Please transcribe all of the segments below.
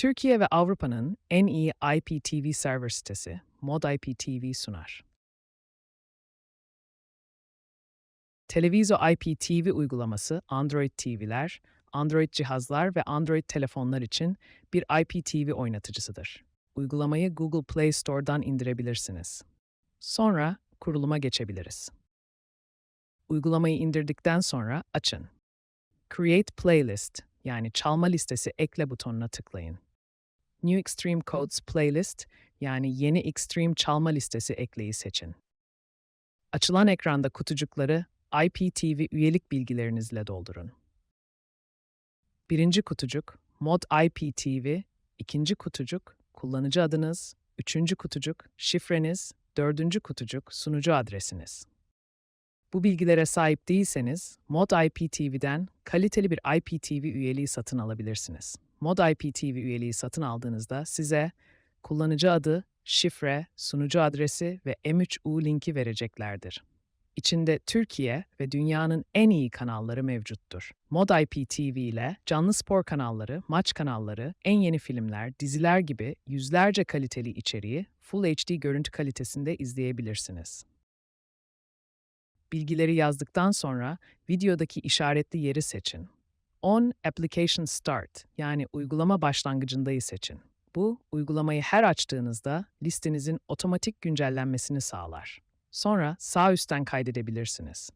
Türkiye ve Avrupa'nın en iyi IPTV server sitesi Mod IPTV sunar. Televizo IPTV uygulaması Android TV'ler, Android cihazlar ve Android telefonlar için bir IPTV oynatıcısıdır. Uygulamayı Google Play Store'dan indirebilirsiniz. Sonra kuruluma geçebiliriz. Uygulamayı indirdikten sonra açın. Create Playlist yani çalma listesi ekle butonuna tıklayın. New Extreme Codes Playlist yani yeni Extreme çalma listesi ekleyi seçin. Açılan ekranda kutucukları IPTV üyelik bilgilerinizle doldurun. Birinci kutucuk Mod IPTV, ikinci kutucuk kullanıcı adınız, üçüncü kutucuk şifreniz, dördüncü kutucuk sunucu adresiniz. Bu bilgilere sahip değilseniz Mod IPTV'den kaliteli bir IPTV üyeliği satın alabilirsiniz. Mod IPTV üyeliği satın aldığınızda size kullanıcı adı, şifre, sunucu adresi ve M3U linki vereceklerdir. İçinde Türkiye ve dünyanın en iyi kanalları mevcuttur. Mod IPTV ile canlı spor kanalları, maç kanalları, en yeni filmler, diziler gibi yüzlerce kaliteli içeriği Full HD görüntü kalitesinde izleyebilirsiniz. Bilgileri yazdıktan sonra videodaki işaretli yeri seçin. On Application Start yani uygulama başlangıcındayı seçin. Bu, uygulamayı her açtığınızda listenizin otomatik güncellenmesini sağlar. Sonra sağ üstten kaydedebilirsiniz.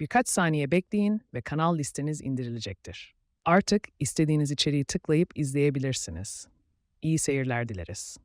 Birkaç saniye bekleyin ve kanal listeniz indirilecektir. Artık istediğiniz içeriği tıklayıp izleyebilirsiniz. İyi seyirler dileriz.